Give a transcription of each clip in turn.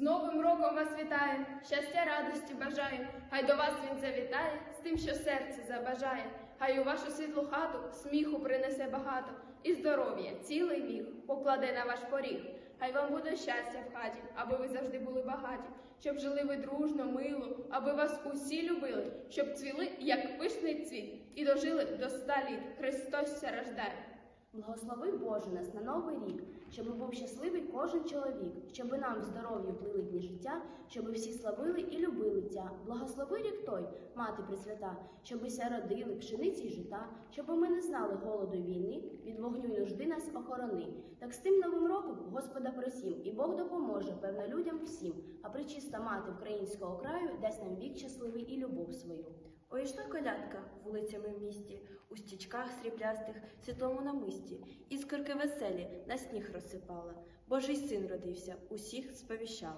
З Новим роком вас вітає, щастя, радості бажаю. Хай до вас він завітає з тим, що серце забажає. Хай у вашу світлу хату сміху принесе багато, і здоров'я, цілий вік покладе на ваш поріг. Хай вам буде щастя в хаті, аби ви завжди були багаті, щоб жили ви дружно, мило, аби вас усі любили, щоб цвіли, як пишний цвіт, і дожили до ста літ. Христос рождає. Благослови Боже нас на новий рік, щоб був щасливий кожен чоловік, щоб нам здоров'ю плили дні життя, щоб всі славили і любили Тя. Благослови рік той, мати Пресвята, щоб ся родили пшениці й жита, щоб ми не знали голоду війни, від вогню й нужди нас охорони. Так з тим новим роком Господа просім, і Бог допоможе, певно, людям всім. А причиста мати українського краю дасть нам вік щасливий і любов свою. Ой, йшла колядка вулицями в місті, у стічках сріблястих, світлому намисті, іскорки веселі на сніг розсипала. Божий син родився, усіх сповіщав.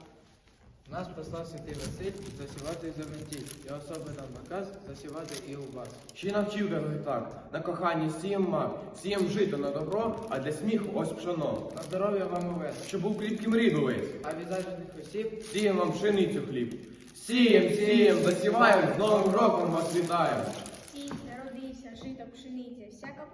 Нас послав святий Василь засівати зерноті, і особи дав наказ засівати і у вас. Ще навчив тебе так, на коханні сієм мав, сієм жито на добро, а для сміху ось пшоно. На здоров'я вам увесь, Щоб був кріпким рід увесь, а від зажитих осіб сієм вам пшеницю хліб. Сієм, сієм, засіваєм, з Новим роком вас вітаємо. Сійся, родився, жито, пшениця, всяка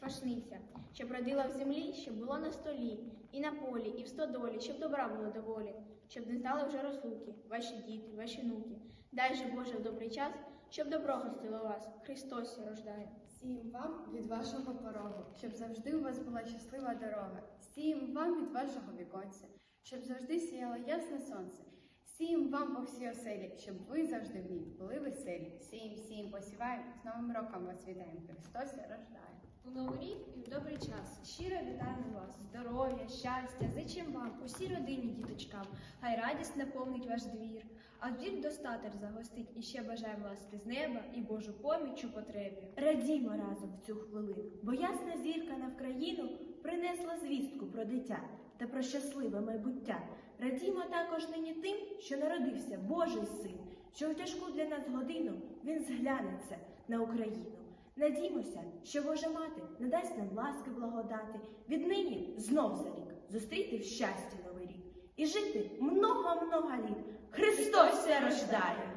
пашниця, щоб родила в землі, щоб було на столі, і на полі, і в стодолі, щоб добра було доволі, щоб не стали вже розлуки, ваші діти, ваші нуки. Дай же Боже в добрий час, щоб добро гостило вас. Христос рождає. Сім вам від вашого порогу, щоб завжди у вас була щаслива дорога. Сім вам від вашого віконця, щоб завжди сіяло ясне сонце. Сім вам по всій оселі, щоб ви завжди в ній були веселі. Сім, сім посіваємо, з Новим роком вас вітаємо. Христос рождає. Новий рік і в добрий час. Щиро вітаємо вас, здоров'я, щастя, зичим вам, усій родині діточкам. Хай радість наповнить ваш двір, а двір достаток загостить. І ще бажаємо ласки з неба і Божу поміч у потребі. Радімо разом в цю хвилину, бо ясна зірка на Вкраїну принесла звістку про дитя та про щасливе майбуття. Радімо також нині тим, що народився Божий син, що в тяжку для нас годину він зглянеться на Україну. Надіймося, що Божа мати надасть нам ласки благодати, віднині знов за рік зустріти в щасті новий рік і жити много-много літ. Христос все рождає!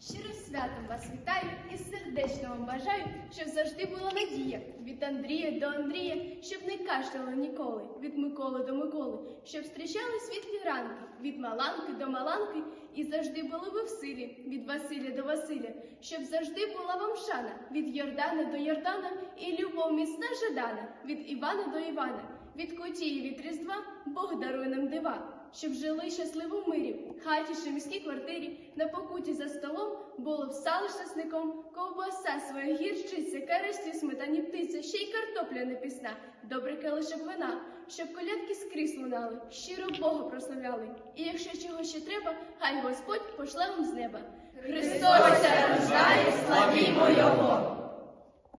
Щиро святом вас вітаю і сердечно вам бажаю, щоб завжди була надія від Андрія до Андрія, щоб не кашляли ніколи, від Миколи до Миколи, щоб зустрічали світлі ранки, від Маланки до Маланки, і завжди були ви в силі, від Василя до Василя, щоб завжди була вам шана, від Йордана до Йордана, і любов міцна жадана, від Івана до Івана, від Котії від Різдва, Бог дарує нам дива. Щоб жили щасливо в мирі, хаті чи міській квартирі, на покуті за столом було б сало з ковбаса своя гірчиця, карасті, сметані птиця, ще й картопля непісна, добре келишок вина, щоб колядки скрізь лунали, щиро Бога прославляли. І якщо чого ще треба, хай Господь пошле вам з неба. Христос рождає, славімо Його!